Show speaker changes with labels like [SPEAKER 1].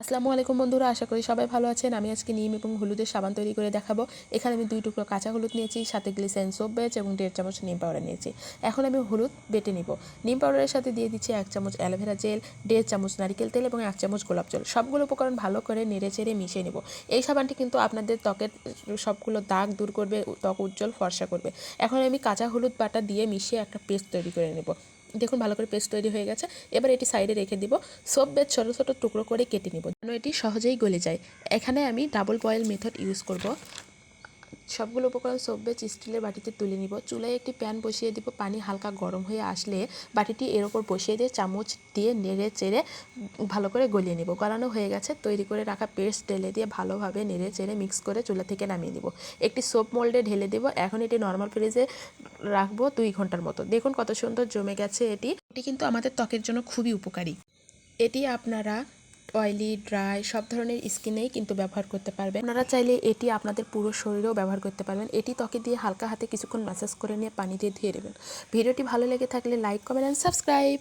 [SPEAKER 1] আসসালামু আলাইকুম বন্ধুরা, আশা করি সবাই ভালো আছেন। আমি আজকে নিম এবং হলুদের সাবান তৈরি করে দেখাবো। এখানে আমি দুই টুকরো কাঁচা হলুদ নিয়েছি, সাথে গ্লিসাইন সোপ বেচ এবং দেড় চামচ নিম পাউডার নিয়েছি। এখন আমি হলুদ বেটে নিব। নিম পাউডারের সাথে দিয়ে দিচ্ছি এক চামচ অ্যালোভেরা জেল, দেড় চামচ নারিকেল তেল এবং এক চামচ গোলাপ জল। সবগুলো উপকরণ ভালো করে নেড়ে চেড়ে মিশিয়ে নেব। এই সাবানটি কিন্তু আপনাদের ত্বকের সবগুলো দাগ দূর করবে, ত্বক উজ্জ্বল ফর্সা করবে। এখন আমি কাঁচা হলুদ বাটা দিয়ে মিশিয়ে একটা পেস্ট তৈরি করে নেব। দেখুন ভালো করে পেস্ট তৈরি হয়ে গেছে। এবার এটি সাইডে রেখে দিব। সব বেজ ছোটো ছোটো টুকরো করে কেটে নিব। যেন এটি সহজেই গলে যায়। এখানে আমি ডাবল বয়েল মেথড ইউজ করব। সবগুলো উপকরণ সোপ বেজ স্টিলের বাটিতে তুলে নিব। চুলায় একটি প্যান বসিয়ে দিব। পানি হালকা গরম হয়ে আসলে বাটিটি এর ওপর বসিয়ে দিয়ে চামচ দিয়ে নেড়ে চেড়ে ভালো করে গলিয়ে নিব। গলানো হয়ে গেছে। তৈরি করে রাখা পেস্ট ঢেলে দিয়ে ভালোভাবে নেড়ে চেড়ে মিক্স করে চুলা থেকে নামিয়ে নিব। একটি সোপ মোল্ডে ঢেলে দেব। এখন এটি নর্মাল ফ্রিজে রাখব দুই ঘণ্টার মতো। দেখুন কত সুন্দর জমে গেছে এটি। এটি কিন্তু আমাদের ত্বকের জন্য খুবই উপকারী। এটি আপনারা অয়েলি ড্রাই সব ধরনের স্কিনেই কিন্তু ব্যবহার করতে পারবেন। আপনারা চাইলে এটি আপনাদের পুরো শরীরেও ব্যবহার করতে পারবেন। এটি ত্বকে দিয়ে হালকা হাতে কিছুক্ষণ ম্যাসাজ করে নিয়ে পানি দিয়ে ধুয়ে দেবেন ভিডিওটি ভালো লেগে থাকলে লাইক কমেন্ট অ্যান্ড সাবস্ক্রাইব